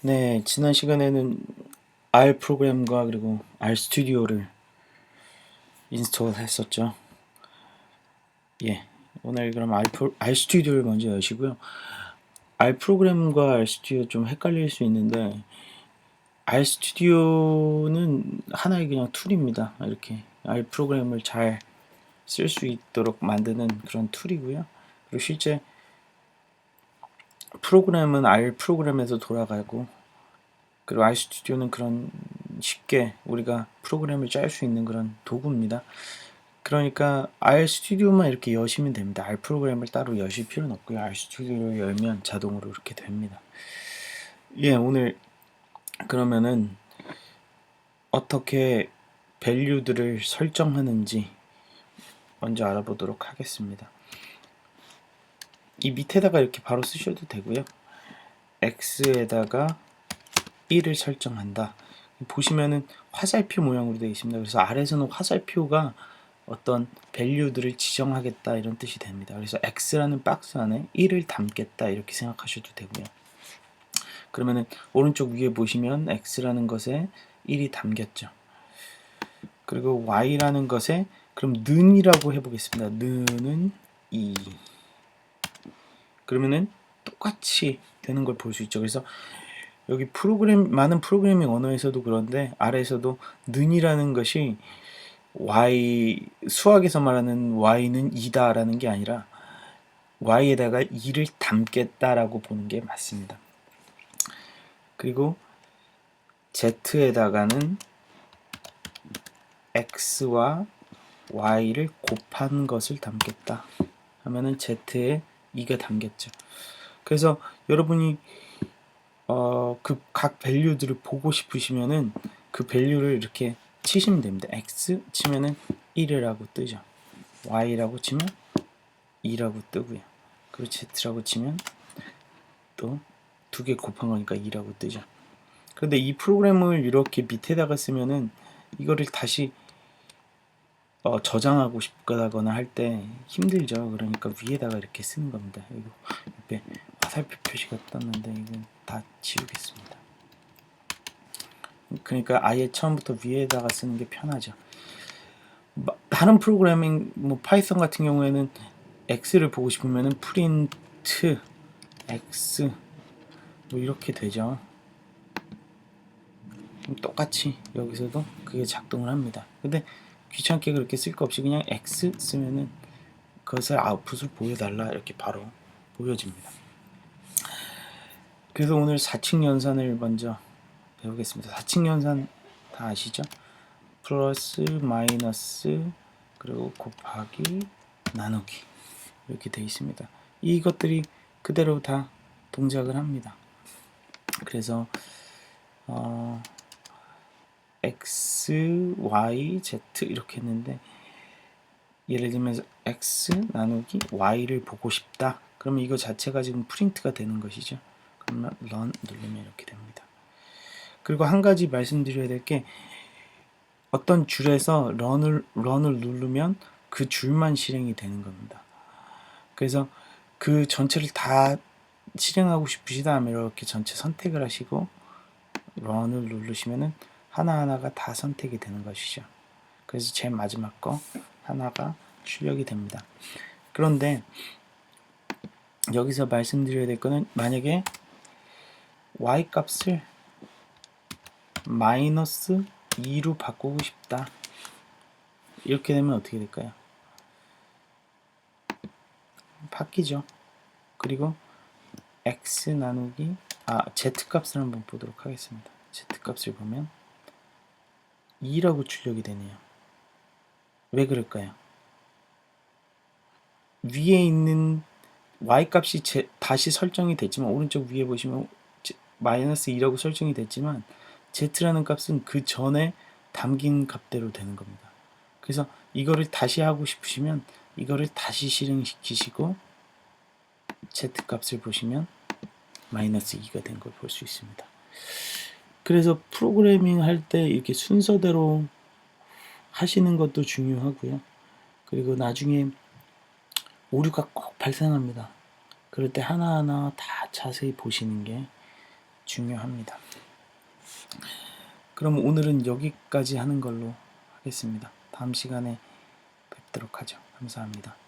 네, 지난 시간에는 R 프로그램과 그리고 R 스튜디오를 인스톨 했었죠. 예, 오늘 그럼 R, 프로, R 스튜디오를 먼저 여시고요. R 프로그램과 R 스튜디오 좀 헷갈릴 수 있는데 R 스튜디오는 하나의 그냥 툴입니다. 이렇게 R 프로그램을 잘 쓸 수 있도록 만드는 그런 툴이고요. 그리고 실제 프로그램은 R 프로그램에서 돌아가고 그리고 R 스튜디오는 그런 쉽게 우리가 프로그램을 짤 수 있는 그런 도구입니다. 그러니까 R 스튜디오만 이렇게 여시면 됩니다. R 프로그램을 따로 여실 필요는 없고요. R 스튜디오를 열면 자동으로 이렇게 됩니다. 예, 오늘 그러면은 어떻게 밸류들을 설정하는지 먼저 알아보도록 하겠습니다. 이 밑에다가 이렇게 바로 쓰셔도 되고요. x에다가 1을 설정한다. 보시면은 화살표 모양으로 되어 있습니다. 그래서 아래에서는 화살표가 어떤 밸류들을 지정하겠다 이런 뜻이 됩니다. 그래서 x라는 박스 안에 1을 담겠다 이렇게 생각하셔도 되고요. 그러면은 오른쪽 위에 보시면 x라는 것에 1이 담겼죠. 그리고 y라는 것에 그럼 는이라고 해보겠습니다. 는은 2. 그러면은 똑같이 되는 걸 볼 수 있죠. 그래서 여기 프로그램 많은 프로그래밍 언어에서도 그런데 아래에서도 는이라는 것이 y 수학에서 말하는 y는 2다라는 게 아니라 y에다가 2를 담겠다라고 보는 게 맞습니다. 그리고 z에다가는 x와 y를 곱한 것을 담겠다 하면은 z에 2가 담겼죠. 그래서 여러분이 어, 그 각 밸류들을 보고 싶으시면은 그 밸류를 이렇게 치시면 됩니다. x 치면은 1이라고 뜨죠. y라고 치면 2라고 뜨고요. 그리고 z라고 치면 또 두 개 곱한 거니까 2라고 뜨죠. 그런데 이 프로그램을 이렇게 밑에다가 쓰면은 이거를 다시 어, 저장하고 싶거나 할 때 힘들죠. 그러니까 위에다가 이렇게 쓰는 겁니다. 이거 옆에 화살표 표시가 떴는데 이건 다 지우겠습니다. 그러니까 아예 처음부터 위에다가 쓰는 게 편하죠. 마- 다른 프로그래밍 뭐 파이썬 같은 경우에는 x를 보고 싶으면은 프린트 x 뭐 이렇게 되죠. 똑같이 여기서도 그게 작동을 합니다. 근데 귀찮게 그렇게 쓸 거 없이 그냥 x 쓰면은 그것을 아웃풋을 보여달라 이렇게 바로 보여집니다. 그래서 오늘 4층 연산을 먼저 배우겠습니다. 4층 연산 다 아시죠? 플러스 마이너스 그리고 곱하기 나누기 이렇게 되어 있습니다. 이것들이 그대로 다 동작을 합니다. 그래서 어, x, y, z 이렇게 했는데 예를 들면 x 나누기 y를 보고 싶다. 그러면 이거 자체가 지금 프린트가 되는 것이죠. 그러면 run 누르면 이렇게 됩니다. 그리고 한 가지 말씀드려야 될 게 어떤 줄에서 run을 run을 누르면 그 줄만 실행이 되는 겁니다. 그래서 그 전체를 다 실행하고 싶으시다면 이렇게 전체 선택을 하시고 run을 누르시면은 하나하나가 다 선택이 되는 것이죠. 그래서 제일 마지막 거 하나가 출력이 됩니다. 그런데 여기서 말씀드려야 될 거는 만약에 y 값을 마이너스 2로 바꾸고 싶다. 이렇게 되면 어떻게 될까요? 바뀌죠. 그리고 x 나누기 아 z 값을 한번 보도록 하겠습니다. z 값을 보면 2라고 출력이 되네요. 왜 그럴까요? 위에 있는 y 값이 제, 다시 설정이 됐지만 오른쪽 위에 보시면 제- 마이너스 2라고 설정이 됐지만 z라는 값은 그 전에 담긴 값대로 되는 겁니다. 그래서 이거를 다시 하고 싶으시면 이거를 다시 실행시키시고 z 값을 보시면 마이너스 2가 된 걸 볼 수 있습니다. 그래서 프로그래밍 할 때 이렇게 순서대로 하시는 것도 중요하고요. 그리고 나중에 오류가 꼭 발생합니다. 그럴 때 하나하나 다 자세히 보시는 게 중요합니다. 그럼 오늘은 여기까지 하는 걸로 하겠습니다. 다음 시간에 뵙도록 하죠. 감사합니다.